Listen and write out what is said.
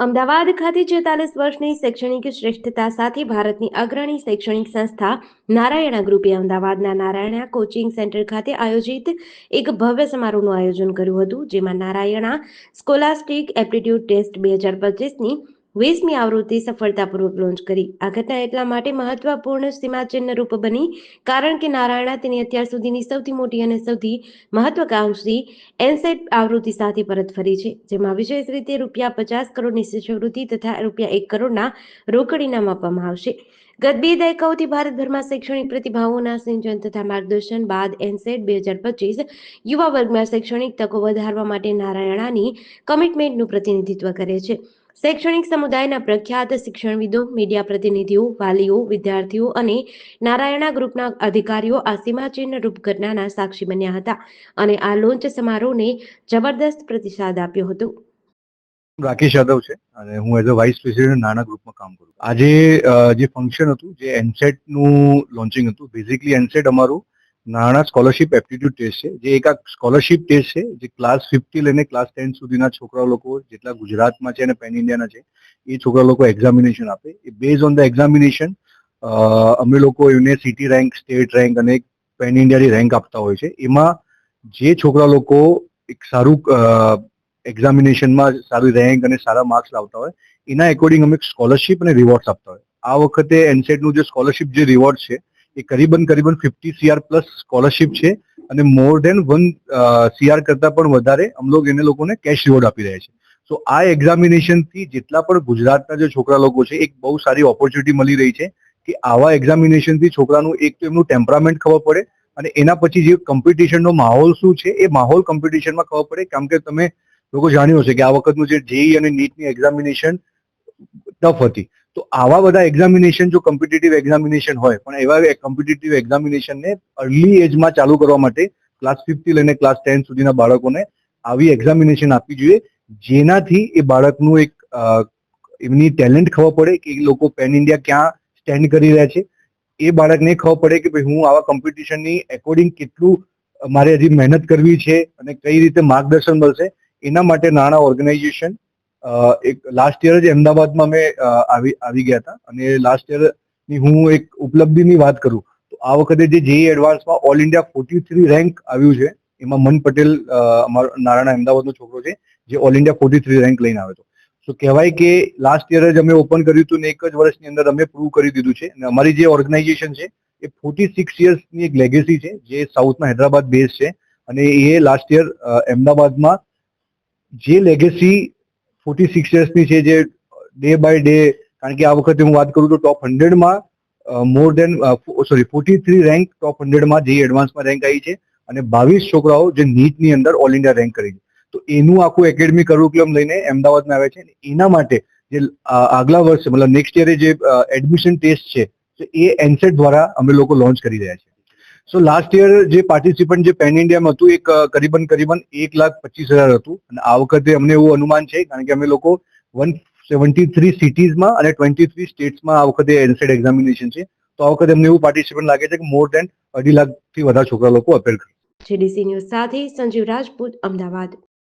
અમદાવાદ ખાતે છેતાલીસ વર્ષની શૈક્ષણિક શ્રેષ્ઠતા સાથે ભારતની અગ્રણી શૈક્ષણિક સંસ્થા નારાયણા ગ્રુપે અમદાવાદના નારાયણા કોચિંગ સેન્ટર ખાતે આયોજિત એક ભવ્ય સમારોહનું આયોજન કર્યું હતું, જેમાં નારાયણા સ્કોલાસ્ટિક એપ્ટિટ્યૂડ ટેસ્ટ બે હજાર પચીસની વીસમી આવૃત્તિ સફળતાપૂર્વક લોન્ચ કરી. આ ઘટના એટલા માટે મહત્વપૂર્ણ સીમાચિહ્ન રૂપ બની, કારણ કે નારાયણા તેની અત્યાર સુધીની સૌથી મોટી અને સૌથી મહત્વકાંક્ષી એનસેટ આવૃત્તિ સાથે પરત ફરી છે, જેમાં વિશેષ રીતે રૂપિયા પચાસ કરોડની શિષ્યવૃત્તિ તથા રૂપિયા એક કરોડના રોકડ ઇનામ આપવામાં આવશે. ગત બે દાયકાઓથી ભારતભરમાં શૈક્ષણિક પ્રતિભાવોના સિંચન તથા માર્ગદર્શન બાદ એનસેટ બે હજાર પચીસ યુવા વર્ગમાં શૈક્ષણિક તકો વધારવા માટે નારાયણાની કમિટમેન્ટનું પ્રતિનિધિત્વ કરે છે. શૈક્ષણિક સમુદાયના પ્રખ્યાત શિક્ષણવિદો, મીડિયા પ્રતિનિધિઓ, વાલીઓ, વિદ્યાર્થીઓ અને નારાયણા ગ્રુપના અધિકારીઓ આ સીમાચિહ્ન રૂપ ઘટનાના સાક્ષી બન્યા હતા અને આ લોન્ચ સમારોહને જબરદસ્ત પ્રતિસાદ આપ્યો હતો. રાકેશ યાદવ છે અને હું એઝ અ વાઇસ પ્રેસિડેન્ટ નાના ગ્રુપમાં કામ કરું આજે જે ફંક્શન હતું, જે એનસેટનું લોન્ચિંગ હતું બેઝિકલી એનસેટ અમારું નાણાં સ્કોલરશિપ એપ્ટિટ્યુડ ટેસ્ટ છે. જે એક આ સ્કોલરશિપ ટેસ્ટ છે, જે ક્લાસ ફિફ્ટી લઈને ક્લાસ ટેન સુધીના છોકરા લોકો જેટલા ગુજરાતમાં છે અને પેન ઇન્ડિયાના છે, એ છોકરા લોકો એક્ઝામિનેશન આપે. એ બેઝ ઓન ધ એક્ઝામિનેશન અમે લોકો એમને સિટી રેન્ક સ્ટેટ રેન્ક અને પેન ઇન્ડિયાની રેન્ક આપતા હોય છે. એમાં જે છોકરા લોકો એક સારું એક્ઝામિનેશનમાં સારી રેન્ક અને સારા માર્ક્સ લાવતા હોય, એના એકોર્ડિંગ અમે સ્કોલરશિપ અને રિવોર્ડ્સ આપતા હોય. આ વખતે એનસેટનું જે સ્કોલરશિપ જે રિવોર્ડ છે એ કરીબન કરીબન ફિફ્ટી સીઆર પ્લસ સ્કોલરશિપ છે અને મોર દેન વન સીઆર કરતા પણ વધારે અમલોગ એને લોકોને કેશ રિવોર્ડ આપી રહ્યા છે. સો આ એક્ઝામિનેશનથી જેટલા પણ ગુજરાતના જે છોકરા લોકો છે, એક બહુ સારી ઓપોર્ચ્યુનિટી મળી રહી છે કે આવા એક્ઝામિનેશનથી છોકરાનું એક તો એમનું ટેમ્પરામેન્ટ ખબર પડે અને એના પછી જે કોમ્પિટિશનનો માહોલ શું છે, એ માહોલ કોમ્પિટિશનમાં ખબર પડે. કેમ કે તમે લોકો જાણ્યું હશે કે આ વખતનું જે જેઈ અને નીટની એક્ઝામિનેશન ટફ હતી. તો આવા બધા એક્ઝામિનેશન જો કોમ્પિટિટિવ એક્ઝામિનેશન હોય, પણ એવા કોમ્પિટિટિવ એક્ઝામિનેશનને અર્લી એજમાં ચાલુ કરવા માટે ક્લાસ ફિફ્થથી લઈને ક્લાસ ટેન સુધીના બાળકોને આવી એક્ઝામિનેશન આપવી જોઈએ, જેનાથી એ બાળકનું એક એમની ટેલેન્ટ ખબર પડે કે એ લોકો પેન ઇન્ડિયા ક્યાં સ્ટેન્ડ કરી રહ્યા છે. એ બાળકને ખબર પડે કે ભાઈ હું આવા કોમ્પિટિશનની એકોર્ડિંગ કેટલું, મારે હજી મહેનત કરવી છે અને કઈ રીતે માર્ગદર્શન મળશે. એના માટે નાણાં ઓર્ગેનાઇઝેશન એક લાસ્ટ યર જ અમદાવાદમાં અમે આવી આવી ગયા હતા. અને લાસ્ટ યરની હું એક ઉપલબ્ધિની વાત કરું, તો આ વખતે જે જેઈ એડવાન્સમાં all India forty three rank આવ્યું છે, એમાં મન પટેલ અમારો નારાયણ અમદાવાદનો છોકરો છે, જે all India forty three rank લઈને આવ્યો હતો. તો કહેવાય કે લાસ્ટ યર જ અમે ઓપન કર્યું હતું ને એક જ વર્ષની અંદર અમે પ્રૂવ કરી દીધું છે. અને અમારી જે ઓર્ગેનાઇઝેશન છે, એ ફોર્ટી સિક્સ યર્સની એક લેગેસી છે, જે સાઉથના હૈદરાબાદ બેઝ છે. અને એ લાસ્ટ યર અમદાવાદમાં જે લેગેસી ફોર્ટી સિક્સ યર્સની છે જે ડે બાય ડે કારણ કે આ વખતે હું વાત કરું તો top હંડ્રેડમાં more than sorry forty three rank top હંડ્રેડમાં જે એડવાન્સમાં રેન્ક આવી છે અને બાવીસ છોકરાઓ જે નીટની અંદર ઓલ ઇન્ડિયા રેન્ક કરી છે. તો એનું આખું એકેડમી કરિક્યુલમ લઈને અમદાવાદમાં આવે છે એના માટે જે આગલા વર્ષે, મતલબ નેક્સ્ટ યરે જે એડમિશન ટેસ્ટ છે એ એનસેટ દ્વારા અમે લોકો લોન્ચ કરી રહ્યા છે સો લાસ્ટ યર જે પાર્ટિસિપન્ટ જે પેન ઇન્ડિયામાં હતું, એક કરીબન કરીબન એક લાખ પચીસ હજાર હતું. અને આ વખતે અમને એવું અનુમાન છે, કારણ કે અમે લોકો વન સેવન્ટી થ્રી સિટીઝમાં અને ટ્વેન્ટી થ્રી સ્ટેટ્સમાં આ વખતે એનસેડ એક્ઝામિનેશન છે. તો આ વખતે અમને એવું પાર્ટિસિપન્ટ લાગે છે કે મોર દેન અઢી લાખથી વધારે છોકરા લોકો અપેર કરે. જેડીસી ન્યૂઝ સાથે સંજીવ રાજપૂત, અમદાવાદ.